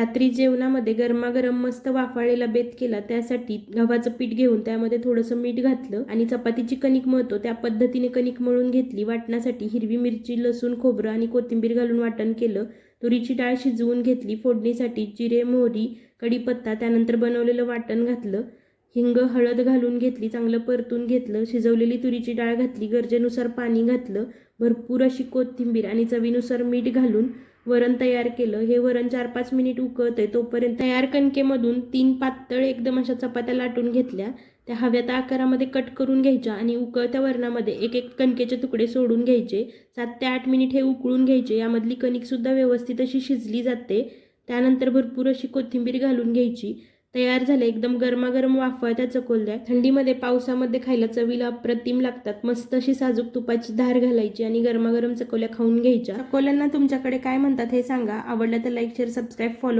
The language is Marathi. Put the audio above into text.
रात्री जेवणामध्ये गरमागरम मस्त वाफाळलेला बेत केला त्यासाठी गव्हाचं पीठ घेऊन त्यामध्ये थोडंसं मीठ घातलं आणि चपातीची कणिक मळतो. त्या पद्धतीने कणिक मळून घेतली. वाटण्यासाठी हिरवी मिरची लसूण खोबरं आणि कोथिंबीर घालून वाटण केलं. तुरीची डाळ शिजवून घेतली. फोडणीसाठी जिरे मोहरी कढीपत्ता त्यानंतर बनवलेलं वाटण घातलं. हिंग हळद घालून घेतली. चांगलं परतून घेतलं. शिजवलेली तुरीची डाळ घातली. गरजेनुसार पाणी घातलं. भरपूर अशी कोथिंबीर आणि चवीनुसार मीठ घालून वरण तयार केलं. हे वरण चार पाच मिनिट उकळतंय तोपर्यंत तयार कणकेमधून तीन पातळ एकदम अशा चपात्या लाटून घेतल्या. त्या हव्या त्या आकारामध्ये कट करून घ्यायच्या आणि उकळत्या वरणामध्ये एक एक कणकेचे तुकडे सोडून घ्यायचे. सात ते आठ मिनिट हे उकळून घ्यायचे. यामधली कणिकसुद्धा व्यवस्थित अशी शिजली जाते. त्यानंतर भरपूर अशी कोथिंबीर घालून घ्यायची. तयार झाले. एकदम गरमागरम वाफळत्या चकोल्या थंडीमध्ये पावसामध्ये खायला चवीला अप्रतिम लागतात. मस्त अशी साजूक तुपाची धार घालायची आणि गरमागरम चकोल्या खाऊन घ्यायच्या. चकोल्यांना तुमच्याकडे काय म्हणतात हे सांगा. आवडलं तर लाईक शेअर सबस्क्राईब फॉलो